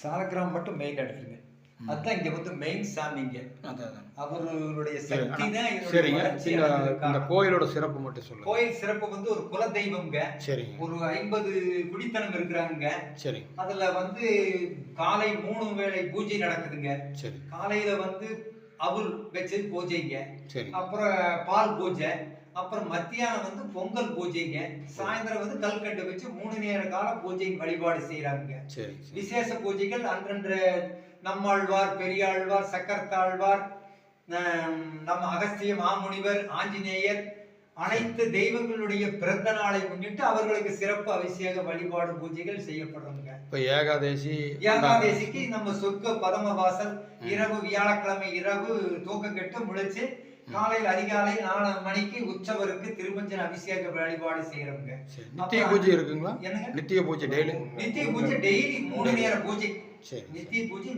சாலக்கிராம் மட்டும் மெயின் எடுத்துருங்க அதுதான் இங்க வந்து மெயின் சாமிங்க அவருடைய சரி, சக்தி தான் சரிங்க. இந்த. கோயிலோட சிறப்பு மட்டும் சொல்லுங்க. கோயில் சிறப்பு வந்து ஒரு குல தெய்வம்ங்க சரிங்க. ஒரு ஐம்பது குடித்தனம் இருக்கிறாங்க. சரிங்க அதுல வந்து காலை மூணு வேளை பூஜை நடக்குதுங்க. சரி. காலையில வந்து அவல் வச்சு பூஜைங்க அப்புறம் பால் பூஜை அப்புறம் மத்தியானம் வந்து பொங்கல் பூஜைங்க சாயந்தரம் வந்து கல்கண்டு வச்சு மூணு நேர கால பூஜை வழிபாடு செய்யறாங்க விசேஷ பூஜைகள் அன்றன்று நம்மாழ்வார் பெரியாழ்வார் சக்கரத்தாழ்வார் நம்ம அகஸ்திய மாமுனிவர் ஆஞ்சநேயர் அனைத்து தெய்வங்களுடைய பிறந்த நாளை முன்னிட்டு அவர்களுக்கு சிறப்பு அபிஷேக வழிபாடு பூஜைகள் செய்யப்படுறாங்க இப்போ ஏகாதேசி ஏகாதேசிக்கு நம்ம சொர்க்க பதமவாசல் இரவு வியாழக்கிழமை இரவு தூக்கம் கெட்டு முழிச்சு காலையில் அதிகாலை நாலு மணிக்கு உற்சவருக்கு திருமஞ்சன அபிஷேக வழிபாடு செய்யறவங்க நித்திய பூஜை இருக்குங்களா? என்னங்க? நித்திய பூஜை டெய்லி? நித்திய பூஜை டெய்லி மூணு நேர பூஜை. சரி நித்திய பூஜை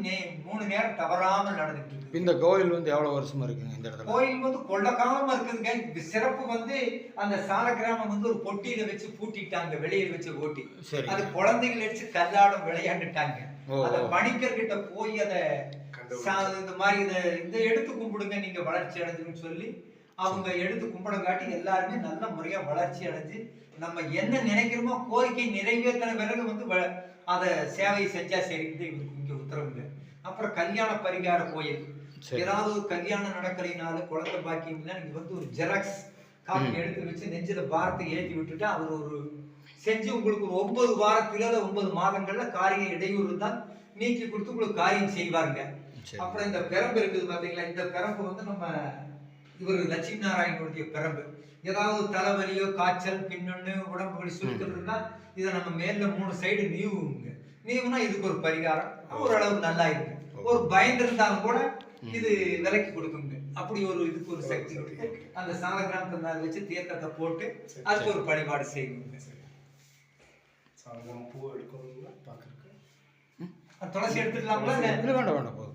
மூணு நேரம் தவறாமல் நடந்துட்டு இருக்கு. இந்த கோயில் வந்து எவ்வளவு வருஷமா இருக்குங்க இந்த இடத்துல? கோயில் வந்து கொள்ள காலமா இருக்குதுங்க சிறப்பு வந்து அந்த சால கிராமம் வந்து ஒரு பொட்டியில வச்சு பூட்டிட்டாங்க வெளியில வச்சு ஓட்டி. சரி அது குழந்தைகள் வச்சு கல்லாடம் விளையாண்டுட்டாங்க. அத மணிக்கர் கிட்ட போய் அத இந்த மாதிரி இத இந்த எடுத்து கும்பிடுங்க நீங்க வளர்ச்சி அடைஞ்சுன்னு சொல்லி அவங்க எடுத்து கும்பிடங்காட்டி எல்லாருமே நல்ல முறையா வளர்ச்சி அடைஞ்சு நம்ம என்ன நினைக்கிறோமோ கோரிக்கை நிறைவேற்றின பிறகு வந்து வ- அத சேவை செஞ்சா சரின்னு இவருக்கு இங்க உத்தரவுங்க அப்புறம் கல்யாண பரிகார கோயில். ஏதாவது ஒரு கல்யாணம் நடக்கலைனால குழந்தை பாக்கியம்னா நீங்க வந்து ஒரு ஜெராக்ஸ் காப்பி எடுத்து வச்சு நெஞ்சில பாரத்தை ஏத்தி விட்டுட்டு அவர் ஒரு செஞ்சு உங்களுக்கு ஒரு ஒன்பது வாரத்துல இல்ல ஒன்பது மாதங்கள்ல காரியம் இடையூறு தான் நீக்கி கொடுத்து உங்களுக்கு காரியம் செய்வாருங்க. அப்புறம் இந்த பெரம்பு இருக்குது பாத்தீங்களா? இந்த பெரம்பு வந்து நம்ம இவர் லட்சுமி நாராயணனுடைய பெரம்பு. ஏதாவது தலைவலியோ காய்ச்சல் பின்னொன்னு உடம்பு வலி சுருக்கம் இருந்தா இதை நம்ம மேல்ல மூணு சைடு நீவுங்க நீவுனா இதுக்கு ஒரு பரிகாரம். ஓரளவு நல்லா இருக்கு. ஒரு பயந்து இருந்தாலும் கூட இது விலைக்கு கொடுக்குங்க. அப்படி ஒரு இதுக்கு ஒரு சக்தி கொடுத்து அந்த சால கிராமத்தை மேல வச்சு தீர்த்தத்தை போட்டு அதுக்கு ஒரு வழிபாடு செய்யுங்க சாயங்காலம் பூ எடுக்கணும்னா பார்க்கறக்கு துளசி எடுத்துக்கலாங்களா இல்ல. இல்லை வேண்டாம் வேண்டாம் போதும்.